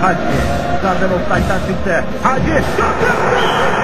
Hacı. Zander offside'den çıktı. Hacı.